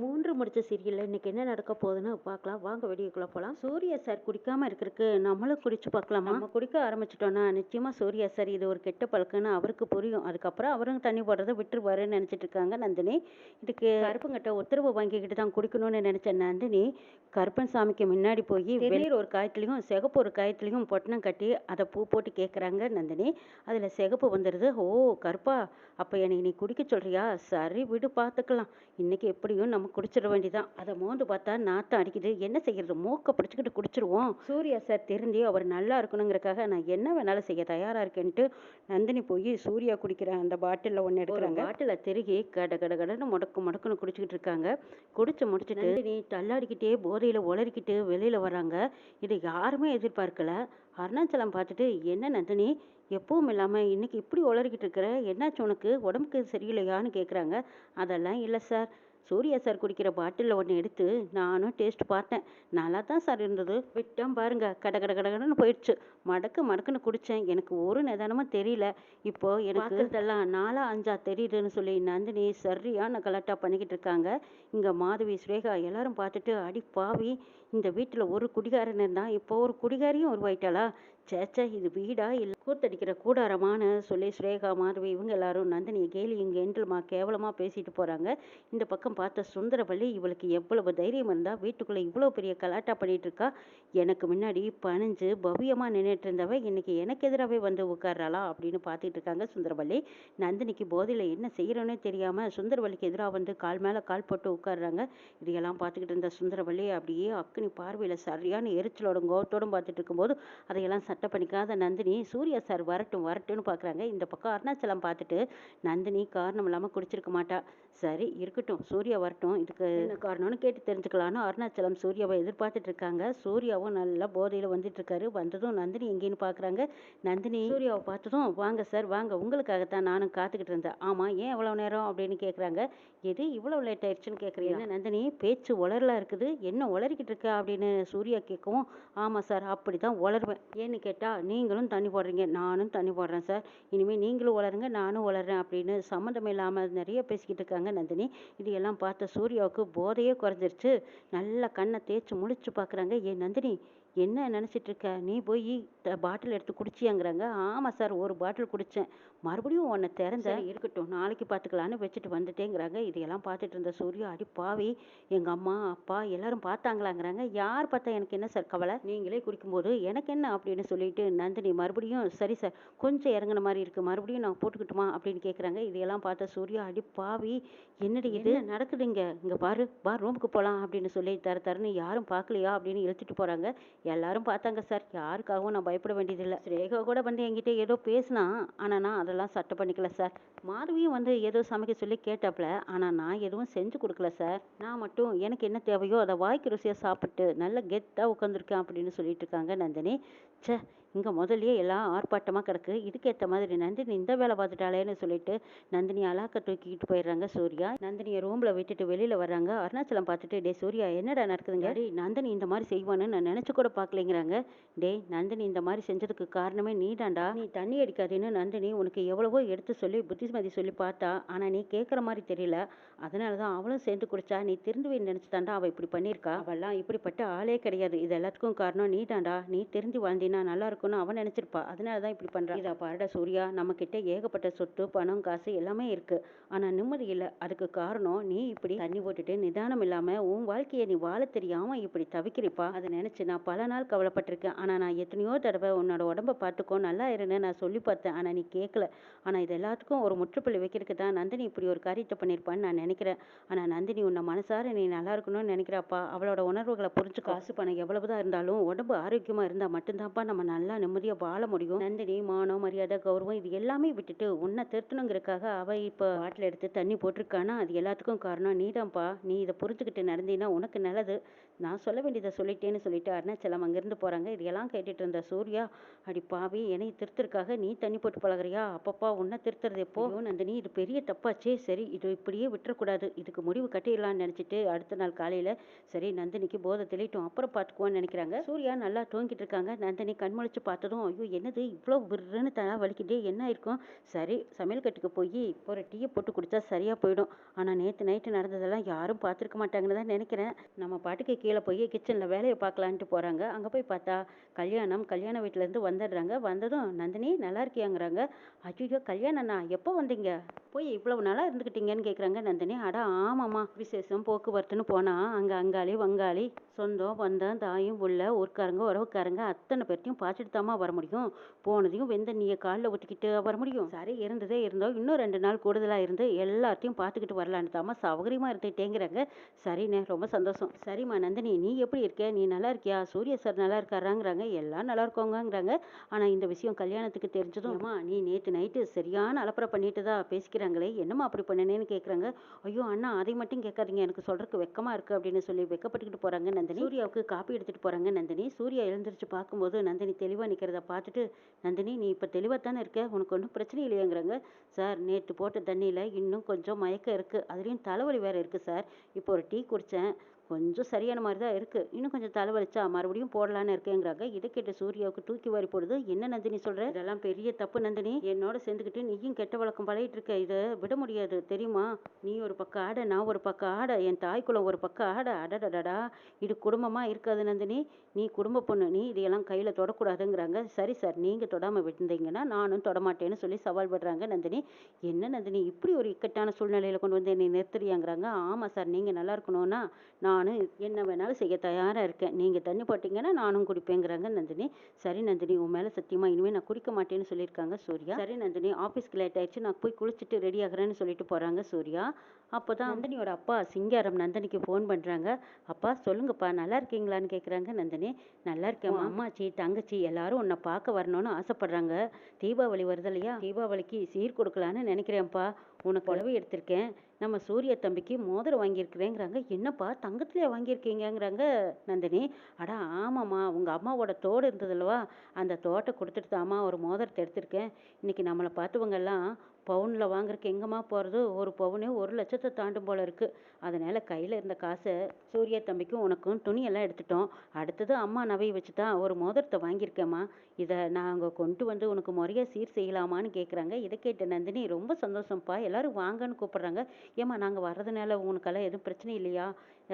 மூன்று முடிச்ச சீரியல்ல இன்னைக்கு என்ன நடக்க போகுதுன்னு பார்க்கலாம். வாங்க வெடிக்குள்ள போகலாம் சூர்யா சார் குடிக்காம இருக்கிறதுக்கு நம்மளும் குடிச்சு பார்க்கலாமா? நம்ம குடிக்க ஆரம்பிச்சிட்டோம்னா நிச்சயமா சூர்யா சார் இது ஒரு கெட்ட பழக்கம்னு அவருக்கு புரியும். அதுக்கப்புறம் அவரும் தண்ணி போடுறதை விட்டுருவாருன்னு நினைச்சிட்டு இருக்காங்க நந்தினி. இதுக்கு கருப்பங்கிட்ட உத்தரவு வாங்கிக்கிட்டு தான் குடிக்கணும்னு நினைச்ச நந்தினி கருப்பன் சாமிக்கு முன்னாடி போய் வெளியில் ஒரு காயத்துலையும் சிகப்பு ஒரு காயத்துலையும் பொட்டணம் கட்டி அதை பூ போட்டு கேட்குறாங்க நந்தினி. அதில் சிகப்பு வந்துடுது ஓ கருப்பா அப்போ என்னை நீ குடிக்க சொல்றியா? சரி விடு பார்த்துக்கலாம். இன்னைக்கு எப்படியும் நம்ம குடிச்சிட வேண்டியதான் அதை மோந்து பார்த்தா நாத்தம் அடிக்குது. என்ன செய்யறது? மூக்க பிடிச்சிக்கிட்டு குடிச்சிருவோம். சூர்யா சார் தெரிஞ்சு அவர் நல்லா இருக்கணுங்கிறக்காக நான் என்ன வேணாலும் செய்ய தயாரா இருக்கேன்ட்டு நந்தினி போய் சூர்யா குடிக்கிற அந்த பாட்டிலில் ஒன்று எடுக்கிறாங்க. பாட்டில திருகி கட கட கடன்னு முடக்கு முடக்குன்னு குடிச்சிக்கிட்டு இருக்காங்க. குடிச்சு முடிச்சுட்டு நந்தினி தள்ளாடிக்கிட்டே போதையில உளறிக்கிட்டு வெளியில வராங்க. இதை யாருமே எதிர்பார்க்கல. அருணாச்சலம் பார்த்துட்டு என்ன நந்தினி? எப்பவும் இல்லாமல் இன்னைக்கு இப்படி உளறிக்கிட்டு இருக்கிற? என்னாச்சு உனக்கு? உடம்புக்கு சரியில்லையான்னு கேட்குறாங்க அதெல்லாம் இல்லை சார். சூர்யா சார் குடிக்கிற பாட்டிலில் ஒன்று எடுத்து நானும் டேஸ்ட் பார்த்தேன். நல்லா தான் சார் இருந்தது. விட்டோம் பாருங்க. கட கட கடன்னு போயிடுச்சு. மடக்கு மடக்குன்னு குடித்தேன் எனக்கு ஒரு நிதானமும் தெரியல. இப்போ எனக்கு இதெல்லாம் நாலா அஞ்சா தெரியுதுன்னு சொல்லி நந்தினி சரியான கலாட்டா பண்ணிக்கிட்டு இருக்காங்க. இங்கே மாதவி சுரேகா எல்லாரும் பார்த்துட்டு அடி பாவி இந்த வீட்டில் ஒரு குடிகாரன் இருந்தான். இப்போ ஒரு குடிகாரியும் உருவாயிட்டாளா? சேச்சா இது வீடா? இல்லை கூத்தடிக்கிற கூடாரமான்னு சொல்லி சுரேகா மாதவி இவங்க எல்லாரும் நந்தினியை கேலி இங்கே என்றுமா கேவலமாக பேசிட்டு போகிறாங்க இந்த பக்கம் பார்த்த சுந்தரவள்ளி இவளுக்கு எவ்வளவு தைரியம் இருந்தால் வீட்டுக்குள்ளே இவ்வளோ பெரிய கலாட்டா பண்ணிட்டு இருக்கா? எனக்கு முன்னாடி பணிஞ்சு பவ்யமாக நின்றுட்டு இருந்தவ இன்னைக்கு எனக்கு எதிராகவே வந்து உட்கார்றாளா? அப்படின்னு பார்த்துட்டு இருக்காங்க சுந்தரவள்ளி. நந்தினிக்கு போதையில் என்ன செய்கிறோன்னே தெரியாமல் சுந்தரவள்ளிக்கு எதிராக வந்து கால் மேலே கால் போட்டு உட்கார்றாங்க. இதையெல்லாம் பார்த்துக்கிட்டு இருந்த சுந்தரவள்ளி அப்படியே அக்னி பார்வையில் சரியான எரிச்சலோடும் கோவத்தோடும் பார்த்துட்டு இருக்கும்போது அதையெல்லாம் சட்டை பண்ணிக்காத நந்தினி. சூர்யா சார் வரட்டும் வரட்டும்னு பார்க்குறாங்க இந்த பக்கம் அருணாச்சலம் பார்த்துட்டு நந்தினி காரணம் இல்லாமல் குடிச்சிருக்க மாட்டா. சரி இருக்கட்டும். சூர்யா வரட்டும். இதுக்கு என்ன காரணம்னு கேட்டு தெரிஞ்சுக்கலான்னு அருணாச்சலம் சூர்யாவை எதிர்பார்த்துட்டு இருக்காங்க. சூர்யாவும் நல்லா போதையில் வந்துட்டு இருக்காரு. வந்ததும் நந்தினி எங்கேன்னு பார்க்குறாங்க நந்தினி சூர்யாவை பார்த்ததும் வாங்க சார் வாங்க. உங்களுக்காகத்தான் நானும் காத்துக்கிட்டு இருந்தேன். ஆமாம் ஏன் எவ்வளோ நேரம்? அப்படின்னு கேட்குறாங்க எது இவ்வளோ லேட் ஆயிடுச்சுன்னு கேட்குறீங்க நந்தினி பேச்சு உளறலா இருக்குது. என்ன உளறிக்கிட்டு இருக்க? அப்படின்னு சூர்யா கேட்கவும் ஆமாம் சார் அப்படி தான் உளருவேன் ஏன்னு கேட்டால் நீங்களும் தண்ணி போடுறீங்க. நானும் தண்ணி போடுறேன் சார். இனிமேல் நீங்களும் உளருங்க நானும் உளறேன். அப்படின்னு சம்மந்தம் இல்லாமல் நிறைய பேசிக்கிட்டு இருக்காங்க. நந்தினி. இது எல்லாம் பார்த்த சூர்யாவுக்கு போதையே குறைஞ்சிருச்சு. நல்லா கண்ணை தேய்ச்சி முழிச்சு பார்க்குறாங்க. ஏன் நந்தினி என்ன நினச்சிட்டு இருக்க நீ போய் பாட்டில் எடுத்து குடிச்சியாங்கிறாங்க. ஆமாம் சார் ஒரு பாட்டில் குடித்தேன் மறுபடியும் உன்னை திறந்த இருக்கட்டும். நாளைக்கு பார்த்துக்கலான்னு வச்சுட்டு வந்துட்டேங்கிறாங்க. இதையெல்லாம் பார்த்துட்டு இருந்த சூர்யா அடி பாவி. எங்கள் அம்மா அப்பா எல்லாரும் பார்த்தாங்களாங்கிறாங்க யார் பார்த்தா எனக்கு என்ன சார் கவலை? நீங்களே குடிக்கும்போது எனக்கு என்ன அப்படின்னு சொல்லிட்டு நந்தினி மறுபடியும் சரி சார் கொஞ்சம் இறங்குன மாதிரி இருக்குது மறுபடியும் நான் போட்டுக்கிட்டுமா? அப்படின்னு கேட்குறாங்க இதையெல்லாம் பார்த்த சூர்யா அடி பாவி. என்னடி இது? நடக்குதுங்க இங்கே? பாரு பா ரூமுக்கு போகலாம் அப்படின்னு சொல்லி தர தரன்னு யாரும் பார்க்கலையா அப்படின்னு இழுத்துட்டு போகிறாங்க எல்லாரும் பார்த்தாங்க சார். யாருக்காகவும் நான் பயப்பட வேண்டியதில்லை. ரேகா கூட வந்து என்கிட்ட ஏதோ பேசினா ஆனால் நான் அதெல்லாம் சட்டை பண்ணிக்கல சார். மாதவியும் வந்து ஏதோ சமைக்க சொல்லி கேட்டாப்புல ஆனால் நான் எதுவும் செஞ்சு கொடுக்கல சார். நான் மட்டும் எனக்கு என்ன தேவையோ அதை வாய்க்கு ருசியாக சாப்பிட்டு நல்ல கெத்தாக உட்காந்துருக்கேன் அப்படின்னு சொல்லிட்டு இருக்காங்க நந்தினி. ச்சே இங்கே முதல்லயே எல்லாம் ஆர்ப்பாட்டமாக கிடக்கு. இதுக்கேற்ற மாதிரி நந்தினி இந்த வேலை பார்த்துட்டாளேன்னு சொல்லிட்டு நந்தினி அலாக்க தூக்கிக்கிட்டு போயிடுறாங்க சூர்யா. நந்தினியை ரூமில் விட்டுட்டு வெளியில் வர்றாங்க. அருணாச்சலம் பார்த்துட்டு டே சூர்யா என்னடா நடக்குதுங்க? டே நந்தினி இந்த மாதிரி செய்வான்னு நான் நினச்சி கூட பார்க்கலைங்கிறாங்க. டேய் நந்தினி இந்த மாதிரி செஞ்சதுக்கு காரணமே நீடாண்டா நீ தண்ணி அடிக்காதேன்னு நந்தினி உனக்கு எவ்வளவோ எடுத்து சொல்லி புத்திமதி சொல்லி பார்த்தா. ஆனால் நீ கேட்குற மாதிரி தெரியல. அதனால தான் அவளும் சேர்ந்து குடிச்சா நீ திருந்துவேன்னு நினச்சி தாண்டா அவள் இப்படி பண்ணியிருக்கா. அவள்லாம் இப்படிப்பட்ட ஆளே கிடையாது. இது எல்லாத்துக்கும் காரணம் நீடாண்டா நீ திருந்தி வாழ்ந்தினா நல்லா இருக்கும். இருக்கும்னு அவன் நினச்சிருப்பா. அதனால தான் இப்படி பண்ணுறான் இதா பாருடா சூர்யா நம்மக்கிட்ட ஏகப்பட்ட சொத்து பணம் காசு எல்லாமே இருக்கு. ஆனால் நிம்மதி இல்லை. அதுக்கு காரணம் நீ இப்படி தண்ணி போட்டுட்டு நிதானம் இல்லாமல் உன் வாழ்க்கையை நீ வாழ தெரியாம இப்படி தவிக்கிறப்பா. அதை நினச்சி நான் பல நாள் கவலைப்பட்டிருக்கேன். ஆனால் நான் எத்தனையோ தடவை உன்னோட உடம்ப பார்த்துக்கோ நல்லா இருன்னு நான் சொல்லி பார்த்தேன். ஆனால் நீ கேட்கல ஆனால் இது எல்லாத்துக்கும் ஒரு முற்றுப்புள்ளி வைக்கிறதுக்கு தான் நந்தினி இப்படி ஒரு காரியத்தை பண்ணியிருப்பான்னு நான் நினைக்கிறேன். ஆனால் நந்தினி உன்னை மனசார நீ நல்லா இருக்கணும்னு நினைக்கிறாப்பா. அவளோட உணர்வுகளை புரிஞ்சு காசு பணம் எவ்வளவுதான் இருந்தாலும் உடம்பு ஆரோக்கியமாக இருந்தால் மட்டும்தான்ப்பா நம்ம நல்லா நிம்மதியாக வாழ முடியும். நந்தினி மானம் மரியாதை கௌரவம் இது எல்லாமே விட்டுட்டு உன்னை திருத்தணுங்கிறதுக்காக அவ இப்போ பாட்டில் எடுத்து தண்ணி போட்டிருக்கானா? அது எல்லாத்துக்கும் காரணம் நீதான்ப்பா. நீ இதை புரிஞ்சுக்கிட்டு நடந்தீன்னா உனக்கு நல்லது. நான் சொல்ல வேண்டியதை சொல்லிட்டேன்னு சொல்லிட்டு அருணாச்சலம் அங்கேருந்து போகிறாங்க இதையெல்லாம் கேட்டுட்டு இருந்த சூர்யா அடி பாவி என்னை திருத்தருக்காக நீ தண்ணி போட்டு பழகுறியா? அப்பப்பா உன்னை திருத்துறது எப்போ நந்தினி இது பெரிய தப்பாச்சே. சரி இது இப்படியே விட்டுறக்கூடாது. இதுக்கு முடிவு கட்டிடலாம்னு நினச்சிட்டு அடுத்த நாள் காலையில் சரி நந்தினிக்கு போதை தெளிட்டும் அப்புறம் பார்த்துக்குவோன்னு நினைக்கிறாங்க. சூர்யா நல்லா தூங்கிட்டு இருக்காங்க. நந்தினி கண்முழிச்சு பார்த்ததும் ஐயோ என்னது? இவ்வளோ விருன்னு தலை வலிக்கிட்டே என்ன இருக்கும் சரி சமையல் கட்டுக்கு போய் இப்போ ஒரு டீயை போட்டு குடித்தா சரியாக போயிடும். ஆனால் நேற்று நைட்டு நடந்ததெல்லாம் யாரும் பார்த்துருக்க மாட்டாங்கன்னு தான் நினைக்கிறேன். நம்ம பாட்டுக்கு கீழே கீழே போய் கிச்சனில் வேலையை பார்க்கலான்ட்டு போகிறாங்க அங்கே போய் பார்த்தா கல்யாணம் கல்யாண வீட்டிலேருந்து வந்துடுறாங்க. வந்ததும் நந்தினி நல்லா இருக்கியாங்கிறாங்க. ஐயோ கல்யாணண்ணா எப்போ வந்தீங்க? போய் இவ்வளவு நாளாக இருந்துக்கிட்டீங்கன்னு கேட்குறாங்க நந்தினி. அட ஆமாம்மா. விசேஷம் போக்குவரத்துன்னு போனால் அங்கே அங்காளி வங்காளி சொந்தம் பந்தம் தாயும் உள்ள ஊர்க்காரங்க உறவுக்காரங்க அத்தனை பேர்த்தையும் பார்த்துட்டு தாம்மா வர முடியும். போனதையும் வெந்த நீயை காலில் ஒட்டிக்கிட்டு வர முடியும். சரி இருந்ததே இருந்தோம் இன்னும் ரெண்டு நாள் கூடுதலாக இருந்து எல்லாத்தையும் பார்த்துக்கிட்டு வரலான்னு தாமா சௌகரியமாக இருந்துட்டேங்கிறாங்க. சரிண்ணே ரொம்ப சந்தோஷம். சரிம்மா நந்தினி நீ எப்படி இருக்க? நீ நல்லா இருக்கியா? சூரிய சார் நல்லா இருக்காராங்கிறாங்க. எல்லாம் நல்லா இருக்கோங்கிறாங்க. ஆனால் இந்த விஷயம் கல்யாணத்துக்கு தெரிஞ்சதும் அம்மா நீ நேற்று நைட்டு சரியான அலப்பறை பண்ணிட்டு தான் பேசிக்கிறாங்களே என்னம்மா அப்படி பண்ணனேன்னு கேட்குறாங்க ஐயோ அண்ணா அதை மட்டும் கேட்காதீங்க. எனக்கு சொல்றதுக்கு வெக்கமா இருக்கு அப்படின்னு சொல்லி வெக்கப்பட்டுக்கிட்டு போறாங்க நந்தினி. சூர்யாவுக்கு காப்பி எடுத்துட்டு போறாங்க நந்தினி. சூர்யா எழுந்திரிச்சு பார்க்கும்போது நந்தினி தெளிவா நிக்கிறத பார்த்துட்டு நந்தினி நீ இப்ப தெளிவா தானே இருக்க? உனக்கு ஒன்றும் பிரச்சனை இல்லையாங்கிறாங்க. சார் நேற்று போட்ட தண்ணியில இன்னும் கொஞ்சம் மயக்கம் இருக்கு. அதுலயும் தலைவலி வேற இருக்கு சார். இப்போ ஒரு டீ குடிச்சேன். கொஞ்சம் சரியான மாதிரி தான் இருக்குது இன்னும் கொஞ்சம் தலைவலிச்சா மறுபடியும் போடலான்னு இருக்கேங்கிறாங்க. இதை கேட்ட சூர்யாவுக்கு தூக்கி வாரி போடுது. என்ன நந்தினி சொல்கிற இதெல்லாம் பெரிய தப்பு நந்தினி. என்னோட சேர்ந்துக்கிட்டு நீயும் கெட்ட வழக்கம் பழகிட்டு இருக்க. இதை விட முடியாது. தெரியுமா? நீ ஒரு பக்கம் ஆட நான் ஒரு பக்கம் ஆட. என் தாய்க்குளம் ஒரு பக்கம் ஆட. அடடடடா. இது குடும்பமாக இருக்காது நந்தினி. நீ குடும்ப பொண்ணு நீ இதையெல்லாம் கையில் தொடக்கூடாதுங்கிறாங்க. சரி சார் நீங்கள் தொடாமல் விட்டுருந்தீங்கன்னா நானும் தொடமாட்டேன்னு சொல்லி சவால் படுறாங்க நந்தினி. என்ன நந்தினி இப்படி ஒரு இக்கட்டான சூழ்நிலையில் கொண்டு வந்து என்னை நிறுத்துறியாங்கிறாங்க. ஆமாம் சார் நீங்கள் நல்லா இருக்கணும்னா நான் என்ன வேணாலும் செய்ய தயாராக இருக்கேன். நீங்கள் தண்ணி போட்டிங்கன்னா நானும் குடிப்பேங்கிறாங்க நந்தினி. சரி நந்தினி உன் மேலே சத்தியமாக இனிமேல் நான் குடிக்க மாட்டேன்னு சொல்லியிருக்காங்க சூர்யா. சரி நந்தினி ஆஃபீஸ்க்கு லேட் ஆயிடுச்சு நான் போய் குளிச்சுட்டு ரெடி ஆகுறேன்னு சொல்லிட்டு போகிறாங்க சூர்யா. அப்போ தான் நந்தினியோட அப்பா சிங்காரம் நந்தினிக்கு ஃபோன் பண்ணுறாங்க அப்பா சொல்லுங்கப்பா நல்லா இருக்கீங்களான்னு கேட்குறாங்க நந்தினி. நல்லா இருக்கேன் அம்மாச்சி தங்கச்சி எல்லாரும் உன்னை பார்க்க வரணும்னு ஆசைப்படுறாங்க. தீபாவளி வருது இல்லையா? தீபாவளிக்கு சீர் கொடுக்கலான்னு நினைக்கிறேன்ப்பா. உனக்கு புடவை எடுத்திருக்கேன். நம்ம சூரிய தம்பிக்கு மோதிரம் வாங்கியிருக்கிறேங்கிறாங்க. என்னப்பா தங்கத்திலே வாங்கியிருக்கீங்கங்கிறாங்க நந்தினி. அட ஆமாம்மா. உங்கள் அம்மாவோட தோடு இருந்ததுல்லவா அந்த தோட்டை கொடுத்துட்டு தாம்மா ஒரு மோதிரத்தை எடுத்திருக்கேன். இன்னைக்கு நம்மளை பார்த்தவங்கெல்லாம் பவுனில் வாங்குறதுக்கு எங்கேம்மா போகிறது ஒரு பவுனே ஒரு லட்சத்தை தாண்டும் போல இருக்குது அதனால் கையில் இருந்த காசை சூர்யா தம்பிக்கும் உனக்கும் துணியெல்லாம் எடுத்துட்டோம். அடுத்தது அம்மா நகையை வச்சு தான் ஒரு மோதிரத்தை வாங்கியிருக்கேம்மா. இதை நாங்கள் கொண்டு வந்து உனக்கு முறையாக சீர் செய்யலாமான்னு கேட்குறாங்க இதை கேட்ட நந்தினி ரொம்ப சந்தோஷம்ப்பா. எல்லாரும் வாங்கன்னு கூப்பிட்றாங்க. ஏம்மா நாங்கள் வர்றதுனால உனக்கெல்லாம் எதுவும் பிரச்சனை இல்லையா?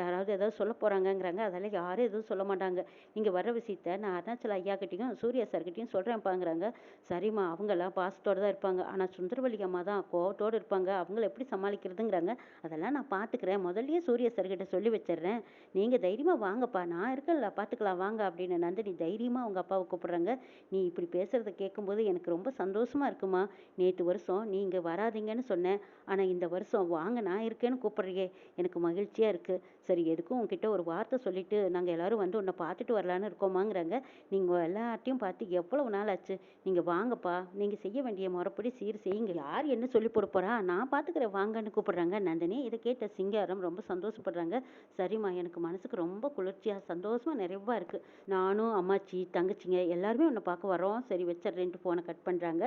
யாராவது ஏதாவது சொல்ல போகிறாங்கங்கிறாங்க அதெல்லாம் யாரும் எதுவும் சொல்ல மாட்டாங்க. நீங்கள் வர விஷயத்த நான் அருணாச்சல ஐயாக்கிட்டையும் சூர்யா சார்கிட்டையும் சொல்கிறேன்ப்பாங்கிறாங்க சரிம்மா அவங்கெல்லாம் பாசத்தோடு தான் இருப்பாங்க. ஆனால் சுந்தரவல்லி அம்மா தான் கோவத்தோடு இருப்பாங்க. அவங்கள எப்படி சமாளிக்கிறதுங்கிறாங்க அதெல்லாம் நான் பார்த்துக்கிறேன் முதல்லயே சூர்யா சார்கிட்ட சொல்லி வச்சிடுறேன். நீங்கள் தைரியமாக வாங்கப்பா. நான் இருக்கேன்ல பார்த்துக்கலாம் வாங்க அப்படின்னு நந்தினி தைரியமாக அவங்க அப்பாவை கூப்பிட்றாங்க. நீ இப்படி பேசுகிறத கேட்கும்போது எனக்கு ரொம்ப சந்தோஷமாக இருக்குமா? நேற்று வருஷம் நீங்கள் வராதீங்கன்னு சொன்னேன். ஆனால் இந்த வருஷம் வாங்க நான் இருக்கேன்னு கூப்பிட்றியே. எனக்கு மகிழ்ச்சியாக இருக்குது சரி எதுக்கும் உங்ககிட்ட ஒரு வார்த்தை சொல்லிட்டு நாங்கள் எல்லாரும் வந்து உன்னை பார்த்துட்டு வரலான்னு இருக்கோமாங்கிறாங்க. நீங்கள் எல்லார்ட்டையும் பார்த்து எவ்வளவு நாள் ஆச்சு? நீங்கள் வாங்கப்பா நீங்கள் செய்ய வேண்டிய முறைப்படி சீர் செய்யுங்க. யார் என்ன சொல்லி போட போறா? நான் பார்த்துக்கிறேன் வாங்கன்னு கூப்பிடுறாங்க. நந்தினி இதை கேட்ட சிங்காரம் ரொம்ப சந்தோஷப்படுறாங்க. சரிம்மா எனக்கு மனசுக்கு ரொம்ப குளிர்ச்சியாக சந்தோஷமாக நிறைவாக இருக்குது நானும் அம்மாச்சி தங்கச்சிங்க எல்லாருமே உன்னை பார்க்க வரோம் சரி வச்சிட்றேன்ட்டு ஃபோனை கட் பண்ணுறாங்க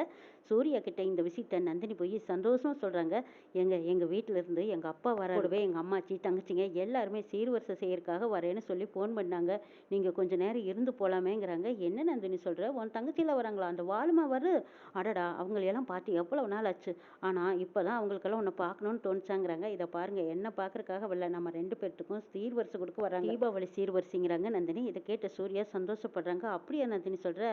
சூர்யா கிட்ட இந்த விஷயத்தை நந்தினி போய் சந்தோஷமாக சொல்கிறாங்க எங்கள் எங்கள் வீட்டில் இருந்து எங்கள் அப்பா வரவே எங்கள் அம்மாச்சி தங்கச்சிங்க எல்லாருமே சீர்வரிசை செய்யறதுக்காக வரேன்னு சொல்லி ஃபோன் பண்ணாங்க. நீங்கள் கொஞ்ச நேரம் இருந்து போகலாமேங்கிறாங்க என்ன நந்தினி சொல்கிற உன் தங்கச்சியில் வராங்களா? அந்த வாலுமா வரு. அடடா அவங்களையெல்லாம் பார்த்து எவ்வளவு நாள் ஆச்சு? ஆனால் இப்போ தான் அவங்களுக்கெல்லாம் உன்னை பார்க்கணும்னு தோணுச்சாங்கிறாங்க. இதை பாருங்க என்ன பார்க்கறதுக்காக வரல. நம்ம ரெண்டு பேர்த்துக்கும் சீர்வரிசை கொடுக்க வராங்க. தீபாவளி சீர்வரிசைங்கிறாங்க நந்தினி. இதை கேட்ட சூர்யா சந்தோஷப்படுறாங்க. அப்படியா நந்தினி சொல்கிற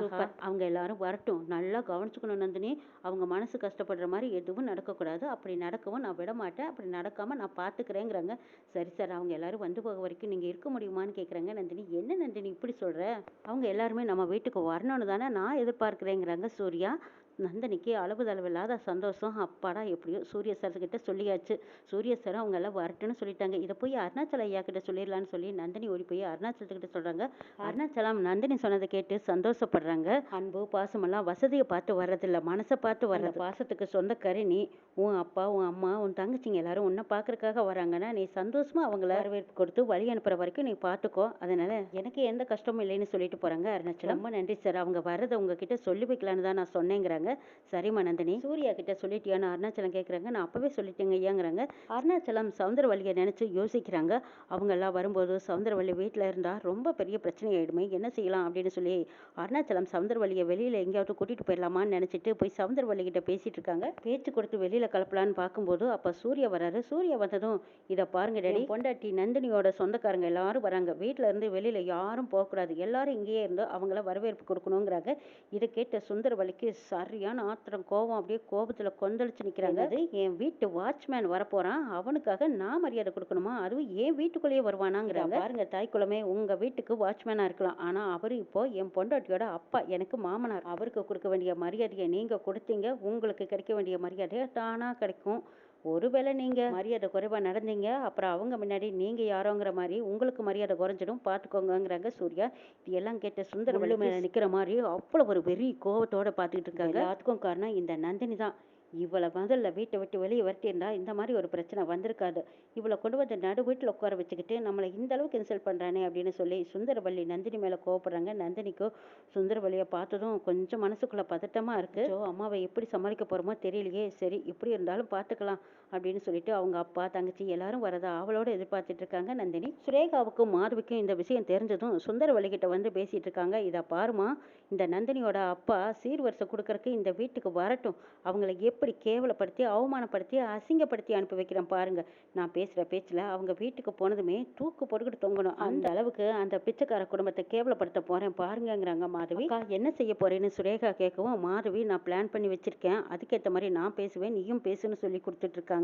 சூப்பர். அவங்க எல்லாரும் வரட்டும். நல்லா கவனிச்சுக்கணும் நந்தினி. அவங்க மனசு கஷ்டப்படுற மாதிரி எதுவும் நடக்கக்கூடாது. அப்படி நடக்கவும் நான் விட மாட்டேன் அப்படி நடக்காம நான் பார்த்துக்கிறேங்கிறாங்க. சரி. சார் அவங்க எல்லாரும் வந்து போக வரைக்கும் நீங்கள் இருக்க முடியுமான்னு கேட்குறாங்க நந்தினி என்ன நந்தினி இப்படி சொல்கிற அவங்க எல்லாருமே நம்ம வீட்டுக்கு வரணும்னு தானே நான் எதிர்பார்க்குறேங்கிறாங்க சூர்யா. நந்தினிக்கு அளவு தளவில்லாத சந்தோஷம். அப்பாடா எப்படியோ சூரிய சார் கிட்ட சொல்லியாச்சு. சூரிய சார் அவங்க எல்லாம் வரட்டுன்னு சொல்லிட்டாங்க. இதை போய் அருணாச்சல ஐயா கிட்ட சொல்லிடலான்னு சொல்லி நந்தினி ஓடி போய் அருணாச்சலத்துக்கிட்ட சொல்றாங்க. அருணாச்சலம் நந்தினி சொன்னதை கேட்டு சந்தோஷப்படுறாங்க. அன்பு பாசமெல்லாம் வசதியை பார்த்து வர்றதில்ல. மனசை பார்த்து வர்றது. பாசத்துக்கு சொந்தக்காரி நீ உன் அப்பா உன் அம்மா உன் தங்கச்சிங்க எல்லாரும் உன்னை பார்க்கறதுக்காக வராங்கன்னா நீ சந்தோஷமா அவங்கள வரவேற்பு கொடுத்து வழி அனுப்புற வரைக்கும் நீ பார்த்துக்கோ. அதனால எனக்கு எந்த கஷ்டமும் இல்லைன்னு சொல்லிட்டு போறாங்க அருணாச்சலம். ரொம்ப நன்றி சார் அவங்க வர்றதை உங்ககிட்ட சொல்லி வைக்கலான்னு தான் நான் சொன்னேங்கிறாங்க. கேட்குறாங்க சரிம்மா நந்தினி சூர்யா கிட்ட சொல்லிட்டியான்னு அருணாச்சலம் கேட்குறாங்க நான் அப்பவே சொல்லிட்டேங்க ஐயாங்கிறாங்க. அருணாச்சலம் சவுந்தரவல்லியை நினைச்சு யோசிக்கிறாங்க. அவங்க எல்லாம் வரும்போது சவுந்தரவல்லி வீட்டில் இருந்தால் ரொம்ப பெரிய பிரச்சனை ஆயிடுமே என்ன செய்யலாம் அப்படின்னு சொல்லி அருணாச்சலம் சவுந்தரவல்லியை வெளியில் எங்கேயாவது கூட்டிட்டு போயிடலாமான்னு நினச்சிட்டு போய் சவுந்தரவல்லி கிட்ட பேசிட்டு இருக்காங்க. பேச்சு கொடுத்து வெளியில கலப்பலான்னு பார்க்கும்போது அப்போ சூர்யா வராரு. சூர்யா வந்ததும் இதை பாருங்க டேடி பொண்டாட்டி நந்தினியோட சொந்தக்காரங்க எல்லாரும் வராங்க. வீட்டில் இருந்து வெளியில யாரும் போகக்கூடாது. எல்லாரும் இங்கேயே இருந்து அவங்கள வரவேற்பு கொடுக்கணுங்கிறாங்க. இதை கேட்ட சுந்தரவல்லிக்கு சரியான ஆத்திரம் கோபம் அப்படியே கோபத்துல கொந்தளிச்சு நிக்கிறாங்க. அது என் வீட்டு வாட்ச்மேன் வரப்போறான். அவனுக்காக நான் மரியாதை கொடுக்கணுமா? அதுவும் என் வீட்டுக்குள்ளேயே வருவானாங்கிறாங்க. பாருங்க தாய்க்குளமே உங்க வீட்டுக்கு வாட்ச்மேனா இருக்கலாம். ஆனா அவரு இப்போ என் பொண்டாட்டியோட அப்பா எனக்கு மாமனார். அவருக்கு கொடுக்க வேண்டிய மரியாதையை நீங்க கொடுத்தீங்க. உங்களுக்கு கிடைக்க வேண்டிய மரியாதை தானா கிடைக்கும். ஒருவேளை நீங்க மரியாதை குறைவா நடந்தீங்க அப்புறம் அவங்க முன்னாடி நீங்க யாரோங்கிற மாதிரி உங்களுக்கு மரியாதை குறைஞ்சிடும் பாத்துக்கோங்கங்கிறாங்க சூர்யா. இது எல்லாம் கேட்ட சுந்தர மேல நிக்கிற மாதிரி அவ்வளவு ஒரு வெறி கோவத்தோட பாத்துக்கிட்டு இருக்காங்க. எல்லாத்துக்கும் காரணம் இந்த நந்தினி தான். இவளை முதல்ல வீட்டை விட்டு வெளியே வரட்டியிருந்தா இந்த மாதிரி ஒரு பிரச்சனை வந்திருக்காது. இவளை கொண்டு வந்து நடு வீட்டில் உட்கார வச்சுக்கிட்டு நம்மளை இந்த அளவுக்கு இன்சல்ட் பண்ணுறானே அப்படின்னு சொல்லி சுந்தரவள்ளி நந்தினி மேலே கோவப்படுறாங்க. நந்தினிக்கும் சுந்தரவல்லியை பார்த்ததும் கொஞ்சம் மனசுக்குள்ளே பதட்டமாக இருக்குது ஸோ அம்மாவை எப்படி சமாளிக்க போகிறோமோ தெரியலையே. சரி இப்படி இருந்தாலும் பார்த்துக்கலாம். அப்படின்னு சொல்லிட்டு அவங்க அப்பா தங்கச்சி எல்லாரும் வரதா அவளோட எதிர்பார்த்துட்டு இருக்காங்க நந்தினி சுரேகாவுக்கும் மாதவிக்கும் இந்த விஷயம் தெரிஞ்சதும் சுந்தரவள்ளி கிட்ட வந்து பேசிட்டு இருக்காங்க இதை பாருமா இந்த நந்தினியோட அப்பா சீர்வரிசை கொடுக்கறக்கு இந்த வீட்டுக்கு வரட்டும். அவங்களை எப்படி கேவலப்படுத்தி அவமானப்படுத்தி அசிங்கப்படுத்தி அனுப்பி வைக்கிறேன் பாருங்க. நான் பேசுற பேச்சுல அவங்க வீட்டுக்கு போனதுமே தூக்கு போட்டுக்கிட்டு தொங்கணும். அந்த அளவுக்கு அந்த பிச்சைக்கார குடும்பத்தை கேவலப்படுத்த போறேன் பாருங்கங்கிறாங்க மாதவி. என்ன செய்ய போறேன்னு சுரேகா கேட்கவும் மாதவி நான் பிளான் பண்ணி வச்சிருக்கேன். அதுக்கேற்ற மாதிரி நான் பேசுவேன் நீயும் பேசுன்னு சொல்லி கொடுத்துட்டு இருக்காங்க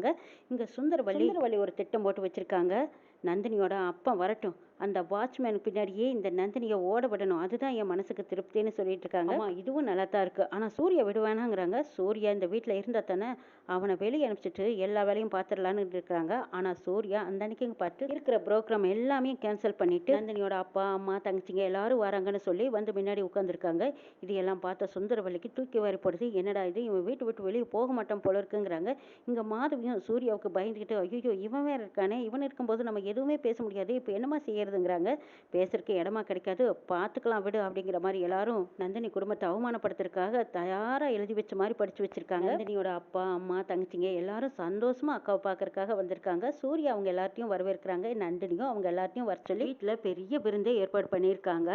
இங்க சுந்தரவள்ளி சுந்தரவள்ளி ஒரு திட்டம் போட்டு வச்சிருக்காங்க. நந்தினியோட அப்பா வரட்டும். அந்த வாட்ச்மேன் பின்னாடியே இந்த நந்தினியை ஓட விடணும். அதுதான் என் மனசுக்கு திருப்தின்னு சொல்லிட்டு இருக்காங்க. ஆமா இதுவும் நல்லா தான் இருக்கு. ஆனா சூர்யா விடுவேணாங்கிறாங்க சூர்யா இந்த வீட்டில் இருந்தா தானே அவனை வெளியே அனுப்பிச்சிட்டு எல்லா வேலையும் பார்த்துடலான்னு இருக்காங்க. ஆனா சூர்யா அந்த அன்னைக்கு பார்த்து இருக்கிற ப்ரோக்ராம் எல்லாமே கேன்சல் பண்ணிட்டு நந்தினியோட அப்பா அம்மா தங்கச்சிங்க எல்லாரும் வராங்கன்னு சொல்லி வந்து முன்னாடி உட்காந்துருக்காங்க இது எல்லாம் பார்த்த சுந்தரவல்லிக்கு தூக்கி வாரி போடுது. என்னடா இது? இவன் வீட்டு விட்டு வெளியே போக மாட்டான் போல இருக்குங்கிறாங்க. இங்க மாதவியும் சூர்யாவுக்கு பயந்துக்கிட்டு ஐயோ இவன் வேற இருக்கானே. இவன் இருக்கும்போது நம்ம எதுவுமே பேச முடியாது. இப்போ என்னமா செய்யறதுங்கிறாங்க பேசுறதுக்கு இடமா கிடைக்காது. பார்த்துக்கலாம் விடு அப்படிங்கிற மாதிரி எல்லாரும் நந்தினி குடும்பத்தை அவமானப்படுத்துறதுக்காக தயாரா எழுதி வச்ச மாதிரி படிச்சு வச்சிருக்காங்க. நந்தினியோட அப்பா அம்மா தங்கச்சிங்க எல்லாரும் சந்தோஷமா அக்காவை பார்க்கறக்காக வந்திருக்காங்க. சூர்யா அவங்க எல்லாத்தையும் வரவேற்கிறாங்க. நந்தினியும் அவங்க எல்லாத்தையும் வர சொல்லி வீட்டுல பெரிய விருந்தே ஏற்பாடு பண்ணியிருக்காங்க.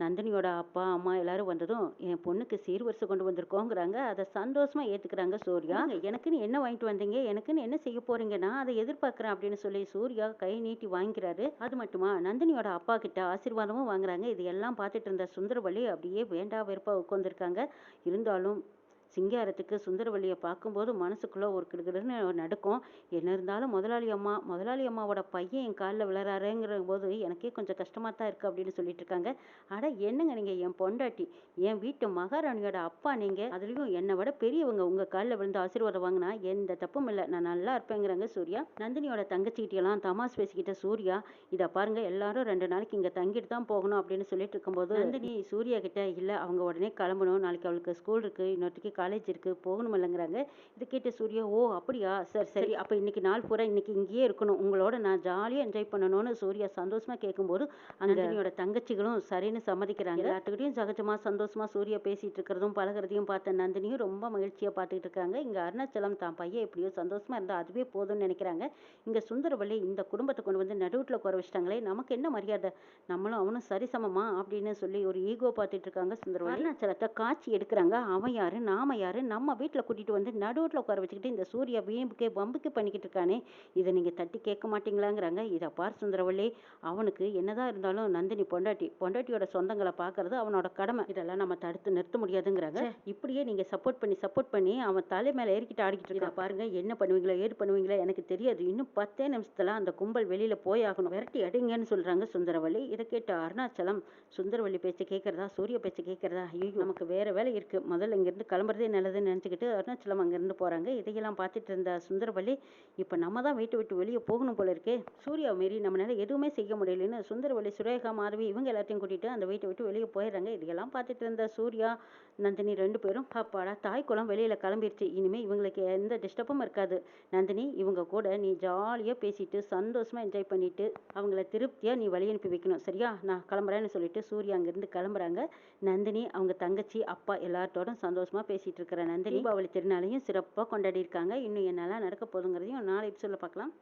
நந்தினியோட அப்பா அம்மா எல்லாரும் வந்ததும் என் பொண்ணுக்கு சீர்வரிசை கொண்டு வந்திருக்கோங்கிறாங்க. அதை சந்தோஷமா ஏத்துக்கிறாங்க சூர்யா. எனக்குன்னு என்ன வாங்கிட்டு வந்தீங்க? எனக்குன்னு என்ன செய்ய போறீங்க? நான் அதை எதிர்பார்க்கறேன் அப்படின்னு சொல்லி சூர்யா கை நீட்டி வாங்கிக்கிறாரு. அது மட்டுமா நந்தினியோட அப்பா கிட்ட ஆசீர்வாதமும் வாங்குறாங்க. இது எல்லாம் பார்த்துட்டு இருந்த சுந்தரவள்ளி அப்படியே வேண்டா வெறுப்பா உட்காந்துருக்காங்க இருந்தாலும் சிங்காரத்துக்கு சுந்தரவள்ளியை பார்க்கும்போது மனசுக்குள்ளே ஒரு கிடுகிடுன்னு நடுக்கும். என்ன இருந்தாலும் முதலாளி அம்மா முதலாளி அம்மாவோட பையன் என் காலில் விழறாருங்கிற போது எனக்கே கொஞ்சம் கஷ்டமாக தான் இருக்குது அப்படின்னு சொல்லிட்டு இருக்காங்க. ஆனால் என்னங்க நீங்கள் என் பொண்டாட்டி? என் வீட்டு மகாராணியோட அப்பா நீங்கள் அதுலேயும் என்னை விட பெரியவங்க உங்கள் காலில் விழுந்து ஆசீர்வாதம் வாங்கினா எந்த தப்பும் இல்லை. நான் நல்லா இருப்பேங்கிறாங்க சூர்யா. நந்தினியோட தங்கச்சிக்கிட்ட எல்லாம் தமாஸ் பேசிக்கிட்ட சூர்யா இதை பாருங்க எல்லாரும் ரெண்டு நாளைக்கு இங்கே தங்கிட்டு தான் போகணும் அப்படின்னு சொல்லிட்டு இருக்கும்போது நந்தினி சூர்யா கிட்ட இல்லை அவங்க உடனே கிளம்பணும். நாளைக்கு அவளுக்கு ஸ்கூல் இருக்குது இன்னொருத்துக்கு காலேஜ் இருக்கு போகணும் இல்லைங்கிறாங்க இது கேட்ட சூர்யா ஓ அப்படியா? சரி சரி. அப்ப இன்னைக்கு நாள் பூரா இன்னைக்கு இங்கேயே இருக்கணும். உங்களோட நான் ஜாலியா என்ஜாய் பண்ணணும்னு சூர்யா சந்தோஷமா கேட்கும்போது நந்தினியோட தங்கச்சிகளும் சரின்னு சம்மதிக்கிறாங்க. எல்லாத்துக்கிட்டையும் சகஜமா சந்தோஷமா சூர்யா பேசிட்டு இருக்கிறதும் பழகுறதையும் பார்த்த நந்தினியும் ரொம்ப மகிழ்ச்சியா பார்த்துக்கிட்டு இருக்காங்க. இங்க அருணாச்சலம் தான் பையன் எப்படியோ சந்தோஷமா இருந்தா அதுவே போதும்னு நினைக்கிறாங்க. இங்க சுந்தரவள்ளி இந்த குடும்பத்தை கொண்டு வந்து நடுவுல குறை வச்சிட்டாங்களே நமக்கு என்ன மரியாதை? நம்மளும் அவனும் சரிசமமா? அப்படின்னு சொல்லி ஒரு ஈகோ பார்த்துட்டு இருக்காங்க சுந்தரவள்ளி. அருணாச்சலத்தை காட்சி எடுக்கிறாங்க. அவன் யாரு? நாம யாரு? நம்ம வீட்டுல கூட்டிட்டு வந்து நடுவுல உட்கார வச்சுக்கிட்டு இந்த சூர்யா வீம்புக்கு வம்புக்கு பண்ணிக்கிட்டு இருக்கானே. இதை நீங்க தட்டி கேட்க மாட்டீங்களாங்கிறாங்க. இதை பார் சுந்தரவள்ளி அவனுக்கு என்னதான் இருந்தாலும் நந்தினி பொண்டாட்டி பொண்டாட்டியோட சொந்தங்களை பார்க்கறது அவனோட கடமை. இதெல்லாம் நம்ம தடுத்து நிறுத்த முடியாதுங்கிறாங்க. இப்படியே நீங்க சப்போர்ட் பண்ணி சப்போர்ட் பண்ணி அவன் தலை மேல ஏறிக்கிட்டு ஆடிக்கிட்டு இருக்கா பாருங்க என்ன பண்ணுவீங்களோ ஏது பண்ணுவீங்களோ எனக்கு தெரியாது. இன்னும் பத்தே நிமிஷத்துல அந்த கும்பல் வெளியில போய் ஆகணும். விரட்டி அடிங்கன்னு சொல்றாங்க சுந்தரவள்ளி. இதை கேட்ட அருணாச்சலம் சுந்தரவள்ளி பேச்சை கேட்கறதா சூரிய பேச்சை கேட்கறதா? ஐயோ நமக்கு வேற வேலை இருக்கு. முதல்ல இங்கிருந்து போகிறதே நல்லதுன்னு நினச்சிக்கிட்டு அருணாச்சலம் அங்கேருந்து போகிறாங்க இதையெல்லாம் பார்த்துட்டு இருந்த சுந்தரவள்ளி இப்போ நம்ம தான் வீட்டை விட்டு வெளியே போகணும் போல இருக்கே. சூர்யா மாரி நம்மளால எதுவுமே செய்ய முடியலன்னு சுந்தரவள்ளி சுரேகா மாதவி இவங்க எல்லாத்தையும் கூட்டிட்டு அந்த வீட்டை விட்டு வெளியே போயிடுறாங்க. இதையெல்லாம் பார்த்துட்டு இருந்த சூர்யா நந்தினி ரெண்டு பேரும் பாப்பாடா தாய் குளம் வெளியில் கிளம்பிருச்சு. இனிமேல் இவங்களுக்கு எந்த டிஸ்டர்பும் இருக்காது. நந்தினி இவங்க கூட நீ ஜாலியாக பேசிட்டு சந்தோஷமாக என்ஜாய் பண்ணிட்டு அவங்கள திருப்தியாக நீ வழி அனுப்பி வைக்கணும். சரியா? நான் கிளம்புறேன்னு சொல்லிட்டு சூர்யா அங்கேருந்து கிளம்புறாங்க. நந்தினி அவங்க தங்கச்சி அப்பா எல்லார்ட்டோடும் சந்தோஷமாக பேசி பேசிட்டு இருக்கிற நந்தினி தீபாவளி திருநாளையும் சிறப்பாக கொண்டாடி இருக்காங்க இன்னும் என்னெல்லாம் நடக்க போகுதுங்கிறதையும் நாளை எபிசோடில் பார்க்கலாம்.